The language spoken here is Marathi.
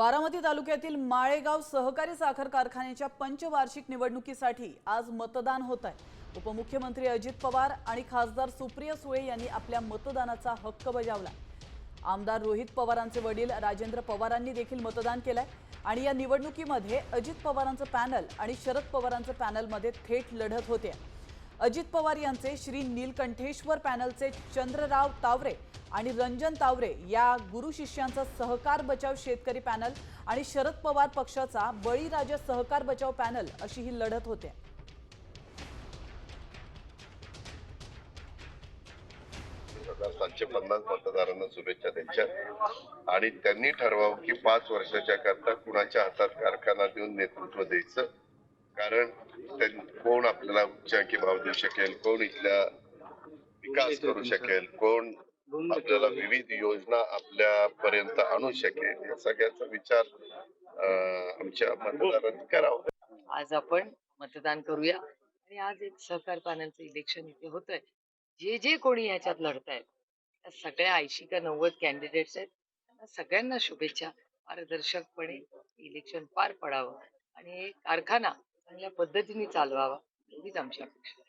बारामती तालुक्यातील माळेगाव सहकारी साखर कारखान्याच्या पंचवार्षिक निवडणुकीसाठी आज मतदान होत आहे. उपमुख्यमंत्री अजित पवार आणि खासदार सुप्रिया सुळे यांनी आपल्या मतदानाचा हक्क बजावला. आमदार रोहित पवारांचे वडील राजेंद्र पवारांनी देखील मतदान केलंय आणि या निवडणुकीमध्ये अजित पवारांचं पॅनल आणि शरद पवारांचं पॅनलमध्ये थेट लढत होते. अजित पवार यांचे श्री नीलकंठेश्वर पॅनलचे चंद्रराव तावरे आणि रंजन तावरे या गुरु शिष्यांचा सहकार बचाव शेतकरी पॅनल आणि शरद पवार पक्षाचा बळीराजा सहकार बचाव पॅनल अशी ही लढत होते. सातशे पन्नास मतदारांना शुभेच्छा द्यायच्या आणि त्यांनी ठरवावं की पाच वर्षाच्या करता कुणाच्या हातात कारखाना देऊन नेतृत्व द्यायचं. कारण त्यां- कोण आपल्याला उच्चांकी भाव देऊ शकेल कोण इथल्या विकास करू शकेल कोण आपल्याला विविध योजना आपल्यापर्यंत आणू शकेल या सगळ्याचा विचार आमच्या मतदारांनी करावा. आज आपण मतदान करूया. आणि आज एक सहकार पॅनलचं इलेक्शन इथे होतंय. जे जे कोणी याच्यात लढतायत त्या सगळ्या ऐंशी का नव्वद कॅन्डिडेट्स आहेत. त्यांना सगळ्यांना शुभेच्छा. पारदर्शकपणे इलेक्शन पार पडावं. आणि कारखाना चांगल्या पद्धतीने चालवावा एवढीच आमची अपेक्षा आहे.